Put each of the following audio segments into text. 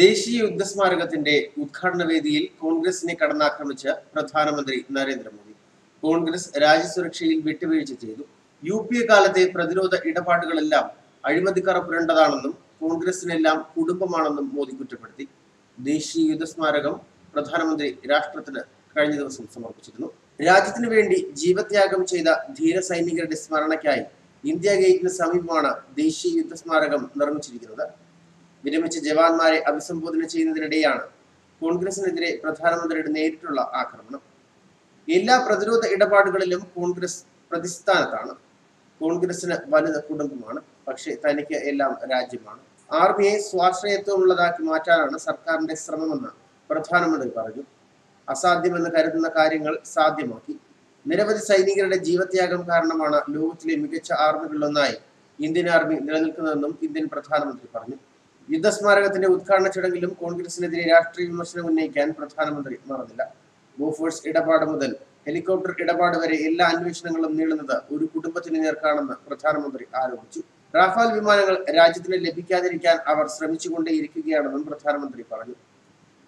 ദേശീയ യുദ്ധസ്മാരകത്തിന്റെ ഉദ്ഘാടന വേദിയിൽ കോൺഗ്രസിനെ കടന്നാക്രമിച്ച പ്രധാനമന്ത്രി നരേന്ദ്രമോദി. കോൺഗ്രസ് രാജ്യസുരക്ഷയിൽ വിട്ടുവീഴ്ച ചെയ്തു. യു പി എ കാലത്തെ പ്രതിരോധ ഇടപാടുകളെല്ലാം അഴിമതിക്കാർ പുരണ്ടതാണെന്നും കോൺഗ്രസിനെല്ലാം കുടുംബമാണെന്നും മോദി കുറ്റപ്പെടുത്തി. ദേശീയ യുദ്ധസ്മാരകം പ്രധാനമന്ത്രി രാഷ്ട്രത്തിന് കഴിഞ്ഞ ദിവസം സമർപ്പിച്ചിരുന്നു. രാജ്യത്തിനു വേണ്ടി ജീവത്യാഗം ചെയ്ത ധീര സൈനികരുടെ സ്മരണയ്ക്കായി ഇന്ത്യ ഗേറ്റിന് സമീപമാണ് ദേശീയ യുദ്ധസ്മാരകം നിർമ്മിച്ചിരിക്കുന്നത്. വിരമിച്ച ജവാന്മാരെ അഭിസംബോധന ചെയ്യുന്നതിനിടെയാണ് കോൺഗ്രസിനെതിരെ പ്രധാനമന്ത്രിയുടെ നേരിട്ടുള്ള ആക്രമണം. എല്ലാ പ്രതിരോധ ഇടപാടുകളിലും കോൺഗ്രസ് പ്രതിസ്ഥാനത്താണ്. കോൺഗ്രസിന് വലുത് കുടുംബമാണ്. പക്ഷേ തനിക്ക് എല്ലാം രാജ്യമാണ്. ആർമിയെ സ്വാശ്രയത്വമുള്ളതാക്കി മാറ്റാനാണ് സർക്കാരിന്റെ ശ്രമമെന്ന് പ്രധാനമന്ത്രി പറഞ്ഞു. അസാധ്യമെന്ന് കരുതുന്ന കാര്യങ്ങൾ സാധ്യമാക്കി. നിരവധി സൈനികരുടെ ജീവത്യാഗം കാരണമാണ് ലോകത്തിലെ മികച്ച ആർമികളിലൊന്നായി ഇന്ത്യൻ ആർമി നിലനിൽക്കുന്നതെന്നും ഇന്ത്യൻ പ്രധാനമന്ത്രി പറഞ്ഞു. യുദ്ധസ്മാരകത്തിന്റെ ഉദ്ഘാടന ചടങ്ങിലും കോൺഗ്രസിനെതിരെ രാഷ്ട്രീയ വിമർശനം ഉന്നയിക്കാൻ പ്രധാനമന്ത്രി മറന്നില്ല. ബോഫോഴ്സ് ഇടപാട് മുതൽ ഹെലികോപ്റ്റർ ഇടപാട് വരെ എല്ലാ അന്വേഷണങ്ങളും നീളുന്നത് ഒരു കുടുംബത്തിന് നേർക്കാണെന്ന് പ്രധാനമന്ത്രി ആരോപിച്ചു. റാഫാൽ വിമാനങ്ങൾ രാജ്യത്തിന് ലഭിക്കാതിരിക്കാൻ അവർ ശ്രമിച്ചുകൊണ്ടേയിരിക്കുകയാണെന്നും പ്രധാനമന്ത്രി പറഞ്ഞു.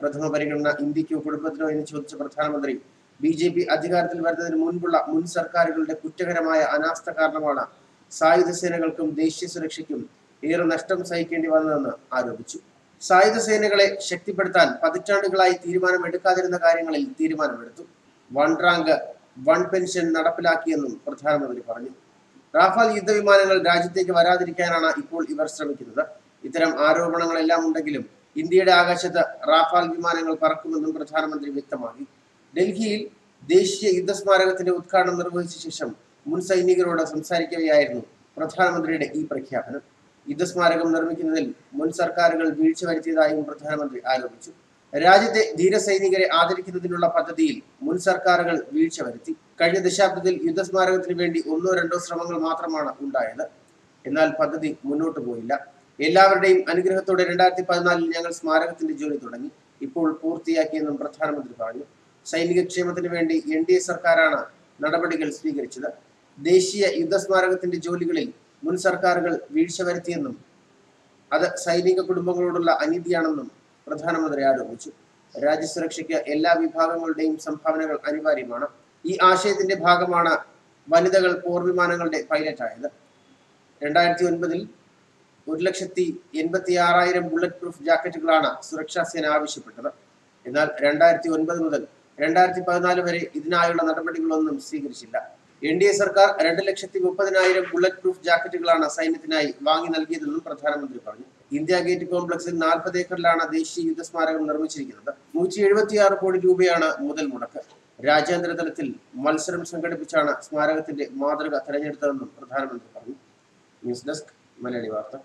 പ്രഥമ പരിഗണന ഇന്ത്യക്കോ കുടുംബത്തിനോ എന്ന് ചോദിച്ച പ്രധാനമന്ത്രി ബി ജെ പി അധികാരത്തിൽ വരുന്നതിന് മുൻപുള്ള മുൻ സർക്കാരുകളുടെ കുറ്റകരമായ അനാസ്ഥ കാരണമാണ് സായുധ സേനകൾക്കും ദേശീയ സുരക്ഷയ്ക്കും ഏറെ നഷ്ടം സഹിക്കേണ്ടി വന്നതെന്ന് ആരോപിച്ചു. സായുധ സേനകളെ ശക്തിപ്പെടുത്താൻ പതിറ്റാണ്ടുകളായി തീരുമാനമെടുക്കാതിരുന്ന കാര്യങ്ങളിൽ തീരുമാനമെടുത്തു. വൺ റാങ്ക് വൺ പെൻഷൻ നടപ്പിലാക്കിയെന്നും പ്രധാനമന്ത്രി പറഞ്ഞു. റാഫാൽ യുദ്ധവിമാനങ്ങൾ രാജ്യത്തേക്ക് വരാതിരിക്കാനാണ് ഇപ്പോൾ ഇവർ ശ്രമിക്കുന്നത്. ഇത്തരം ആരോപണങ്ങളെല്ലാം ഉണ്ടെങ്കിലും ഇന്ത്യയുടെ ആകാശത്ത് റാഫാൽ വിമാനങ്ങൾ പറക്കുമെന്നും പ്രധാനമന്ത്രി വ്യക്തമാക്കി. ഡൽഹിയിൽ ദേശീയ യുദ്ധസ്മാരകത്തിന്റെ ഉദ്ഘാടനം നിർവഹിച്ച ശേഷം മുൻ സൈനികരോട് സംസാരിക്കവെയായിരുന്നു പ്രധാനമന്ത്രിയുടെ ഈ പ്രഖ്യാപനം. യുദ്ധസ്മാരകം നിർമ്മിക്കുന്നതിൽ മുൻ സർക്കാരുകൾ വീഴ്ച വരുത്തിയതായും പ്രധാനമന്ത്രി ആരോപിച്ചു. രാജ്യത്തെ ധീരസൈനികരെ ആദരിക്കുന്നതിനുള്ള പദ്ധതിയിൽ മുൻ സർക്കാരുകൾ വീഴ്ച വരുത്തി. കഴിഞ്ഞ ദശാബ്ദത്തിൽ യുദ്ധസ്മാരകത്തിന് വേണ്ടി ഒന്നോ രണ്ടോ ശ്രമങ്ങൾ മാത്രമാണ് ഉണ്ടായത്. എന്നാൽ പദ്ധതി മുന്നോട്ട് പോയില്ല. എല്ലാവരുടെയും അനുഗ്രഹത്തോടെ രണ്ടായിരത്തി പതിനാലിൽ ഞങ്ങൾ സ്മാരകത്തിന്റെ ജോലി തുടങ്ങി. ഇപ്പോൾ പൂർത്തിയാക്കിയെന്നും പ്രധാനമന്ത്രി പറഞ്ഞു. സൈനിക ക്ഷേമത്തിന് വേണ്ടി എൻ ഡി എ സർക്കാരാണ് നടപടികൾ സ്വീകരിച്ചത്. ദേശീയ യുദ്ധസ്മാരകത്തിന്റെ ജോലികളിൽ മുൻ സർക്കാരുകൾ വീഴ്ച വരുത്തിയെന്നും അത് സൈനിക കുടുംബങ്ങളോടുള്ള അനീതിയാണെന്നും പ്രധാനമന്ത്രി ആരോപിച്ചു. രാജ്യസുരക്ഷയ്ക്ക് എല്ലാ വിഭാഗങ്ങളുടെയും സംഭാവനകൾ അനിവാര്യമാണ്. ഈ ആശയത്തിന്റെ ഭാഗമാണ് വനിതകൾ പോർ പോർവിമാനങ്ങളുടെ പൈലറ്റായത്. രണ്ടായിരത്തി ഒൻപതിൽ ഒരു ലക്ഷത്തി എൺപത്തി ആറായിരം ബുള്ളറ്റ് പ്രൂഫ് ജാക്കറ്റുകളാണ് സുരക്ഷാ സേന ആവശ്യപ്പെട്ടത്. എന്നാൽ രണ്ടായിരത്തി ഒൻപത് മുതൽ രണ്ടായിരത്തി പതിനാല് വരെ ഇതിനായുള്ള നടപടികളൊന്നും സ്വീകരിച്ചില്ല. എൻ ഡി എ സർക്കാർ രണ്ട് ലക്ഷത്തി മുപ്പതിനായിരം ബുള്ളറ്റ് പ്രൂഫ് ജാക്കറ്റുകളാണ് സൈന്യത്തിനായി വാങ്ങി നൽകിയതെന്നും പ്രധാനമന്ത്രി പറഞ്ഞു. ഇന്ത്യ ഗേറ്റ് കോംപ്ലക്സിൽ നാൽപ്പത് ഏക്കറിലാണ് ദേശീയ യുദ്ധസ്മാരകം നിർമ്മിച്ചിരിക്കുന്നത്. നൂറ്റി എഴുപത്തിയാറ് കോടി രൂപയാണ് മുതൽ മുടക്ക്. രാജ്യാന്തര തലത്തിൽ മത്സരം സംഘടിപ്പിച്ചാണ് സ്മാരകത്തിന്റെ മാതൃക തെരഞ്ഞെടുത്തതെന്നും പ്രധാനമന്ത്രി പറഞ്ഞു. ന്യൂസ് ഡെസ്ക് മലയാളി വാർത്ത.